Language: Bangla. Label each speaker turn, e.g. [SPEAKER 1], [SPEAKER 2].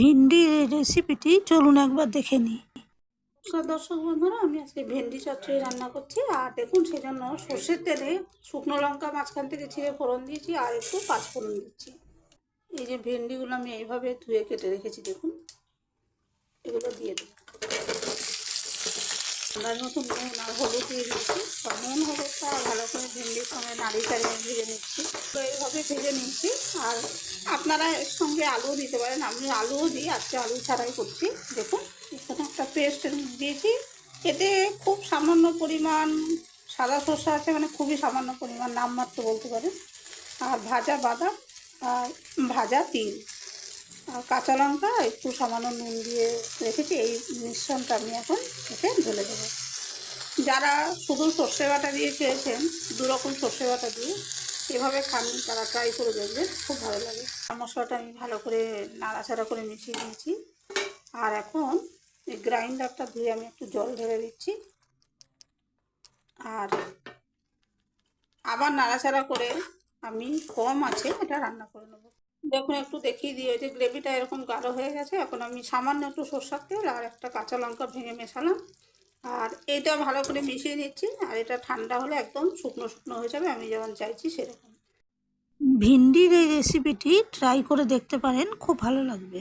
[SPEAKER 1] ভিন্ডির এই রেসিপিটি চলুন একবার দেখে নিই। নমস্কার দর্শক বন্ধুরা, আমি আজকে ভেন্ডি চচ্চড়ি রান্না করছি। আর দেখুন সেই জন্য সর্ষের তেলে শুকনো লঙ্কা, মাঝখান থেকে ছিঁড়ে ফোড়ন দিয়েছি আর একটু পাঁচফোড়ন দিচ্ছি। এই যে ভেন্ডিগুলো আমি এইভাবে ধুয়ে কেটে রেখেছি, দেখুন। এগুলো দিয়ে দেবো আন্দাজ মতো নুন আর হলুদ দিয়ে দিচ্ছি নুন, হলুদটা ভালো করে ভেন্ডির সঙ্গে নাড়ি চাড়িয়ে ভেজে নিচ্ছি। তো এইভাবে ভেজে নিচ্ছি। আর আপনারা এর সঙ্গে আলুও দিতে পারেন। আমি আলুও দিই, আজকে আলু ছাড়াই করছি। দেখুন, এখানে একটা পেস্ট দিয়েছি। এতে খুব সামান্য পরিমাণ সাদা সর্ষে আছে মানে খুবই সামান্য পরিমাণ নামমাত্র বলতে পারেন। আর ভাজা বাদাম আর ভাজা তিল। আর কাঁচা লঙ্কা, একটু সামান্য নুন দিয়ে রেখেছি। এই মিশ্রণটা আমি এখন এতে ঢেলে দেবো। যারা শুধু সর্ষে বাটা দিয়ে খেয়েছেন, দুরকম সর্ষে বাটা দিয়ে এভাবে খান, তারা ট্রাই করে দেখবেন খুব ভালো লাগে। মশলাটা আমি ভালো করে নাড়াচাড়া করে মিশিয়ে দিয়েছি আর এখন এই গ্রাইন্ডারটা ধুয়ে আমি একটু জল ঢেলে দিচ্ছি। আর আবার নাড়াচাড়া করে আমি কম আছে, এটা রান্না করে নেব। দেখুন, একটু দেখিয়ে দিয়ে যে গ্রেভিটা এরকম গাঢ় হয়ে গেছে, এখন আমি সামান্য একটু সর্ষার তেল আর একটা কাঁচা লঙ্কা ভেঙে মেশালাম। এইটা ভালো করে মিশিয়ে নিচ্ছি, আর এটা ঠান্ডা হলে একদম শুকনো শুকনো হয়ে যাবে, আমি যেমন চাইছি সেরকম। ভিন্ডির এই রেসিপিটি ট্রাই করে দেখতে পারেন, খুব ভালো লাগবে।